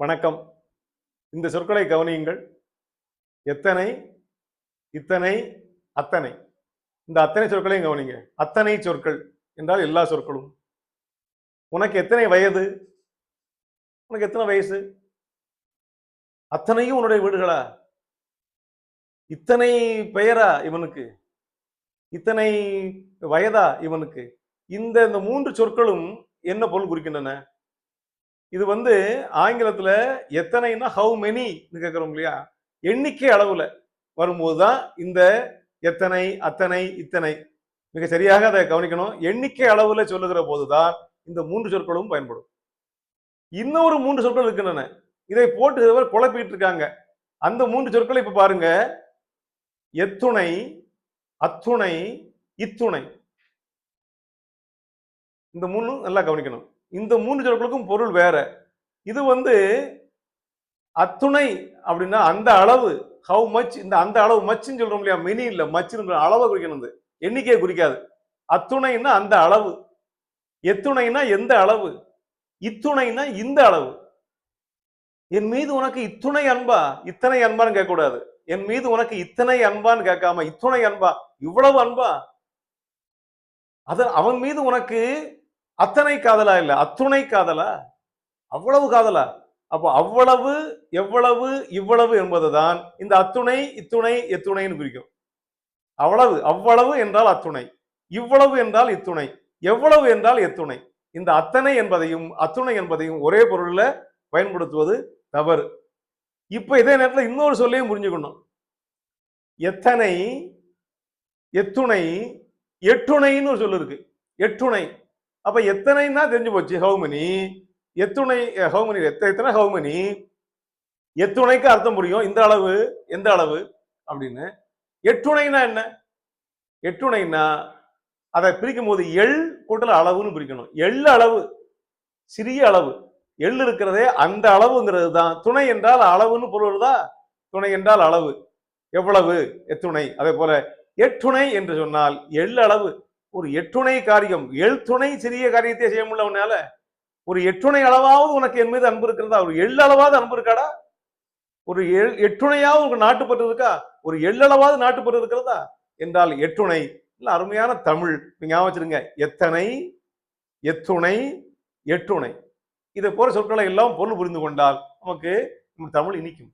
வணக்கம். இந்த சொற்களை கவனியுங்கள். எத்தனை இத்தனை அத்தனை. இந்த அத்தனை சொற்களையும் கவனிங்க. அத்தனை சொற்கள் என்றால் எல்லா சொற்களும். உனக்கு எத்தனை வயது? உனக்கு எத்தனை வயசு? அத்தனையும் உன்னுடைய வீடுகளா? இத்தனை பெயரா இவனுக்கு? இத்தனை வயதா இவனுக்கு? இந்த இந்த மூன்று சொற்களும் என்ன பொருள் குறிக்கின்றன? இது வந்து ஆங்கிலத்துல எத்தனைன்னா ஹவு மெனின்னு கேட்குறோம் இல்லையா? எண்ணிக்கை அளவுல வரும்போதுதான் இந்த எத்தனை அத்தனை இத்தனை மிக சரியாக அதை கவனிக்கணும். எண்ணிக்கை அளவில் சொல்லுகிற போதுதான் இந்த மூன்று சொற்களும் பயன்படும். இன்னொரு மூன்று சொற்கள் இருக்கின்றன. இதை போட்டுகிறவர் குழப்பிட்டு இருக்காங்க. அந்த மூன்று சொற்களை இப்போ பாருங்க. எத்துணை அத்துணை இத்துணை. இந்த மூணு நல்லா கவனிக்கணும். இந்த மூன்று சொற்களுக்கும் பொருள் வேற. இது வந்து அத்துணை அப்படின்னா அந்த அளவு ஹவு மச் இந்த அந்த அளவு மச்சுன்னு சொல்றோம் இல்லையா? மெனி இல்ல மச்சுன்னு அளவை குறிக்கணும் எண்ணிக்கையை குறிக்காது. அத்துணைன்னா அந்த அளவு. எத்துணைனா எந்த அளவு? இத்துணைனா இந்த அளவு. என் மீது உனக்கு இத்துணை அன்பா? இத்தனை அன்பான்னு கேட்கக்கூடாது. என் மீது உனக்கு இத்தனை அன்பான்னு கேட்காம இத்துணை அன்பா? இவ்வளவு அன்பா? அது அவன் மீது உனக்கு அத்தனை காதலா இல்லை? அத்துணை காதலா? அவ்வளவு காதலா? அப்போ அவ்வளவு எவ்வளவு இவ்வளவு என்பதுதான் இந்த அத்துணை இத்துணை எத்துணைன்னு குறிக்கும் அவ்வளவு அவ்வளவு என்றால் அத்துணை. இவ்வளவு என்றால் இத்துணை. எவ்வளவு என்றால் எத்துணை. இந்த அத்தனை என்பதையும் அத்துணை என்பதையும் ஒரே பொருளில் பயன்படுத்துவது தவறு. இப்போ இதே நேரத்தில் இன்னொரு சொல்லையும் புரிஞ்சுக்கணும். எத்தனை எத்துணை எட்டுணைன்னு ஒரு சொல்லு இருக்கு. எட்டுணை. அப்போ எத்தனைன்னா தெரிஞ்சு போச்சு ஹவுமனி. எத்துணை ஹவுமனி எத்த எத்தனை ஹவுமனி? எத்துணைக்கு அர்த்தம் புரியும். இந்த அளவு எந்த அளவு? அப்படின்னு. எட்டுணைனா என்ன? எட்டுணைனா அதை பிரிக்கும் போது எள் கூட்டல் அளவுன்னு பிரிக்கணும். எள் அளவு சிறிய அளவு. எள் இருக்கிறதே அந்த அளவுங்கிறது தான். துணை என்றால் அளவுன்னு பொருள் துணை என்றால் அளவு. எவ்வளவு? எத்துணை. அதே போல எட்டுணை என்று சொன்னால் எள் அளவு. ஒரு எட்டுணை காரியம் எழுத்துணை சிறிய காரியத்தை செய்ய முடியல உன்னால? ஒரு எட்டுணை அளவாவது உனக்கு என் மீது அன்பு இருக்கிறதா? ஒரு எள் அளவாவது அன்பு இருக்காடா? ஒரு எள் எட்டுணையாவது உனக்கு நாட்டுப்பட்டு இருக்கா? ஒரு எள்ளளவாவது நாட்டுப்பட்டு இருக்கிறதா? என்றால் எட்டுணை. இல்லை அருமையான தமிழ். நீங்க ஞாபகம் வச்சிருங்க. எத்தனை எத்துணை எட்டுணை. இதை போற சொற்களை எல்லாம் பொருள் புரிந்து கொண்டால் நமக்கு நம்ம தமிழ் இனிக்கும்.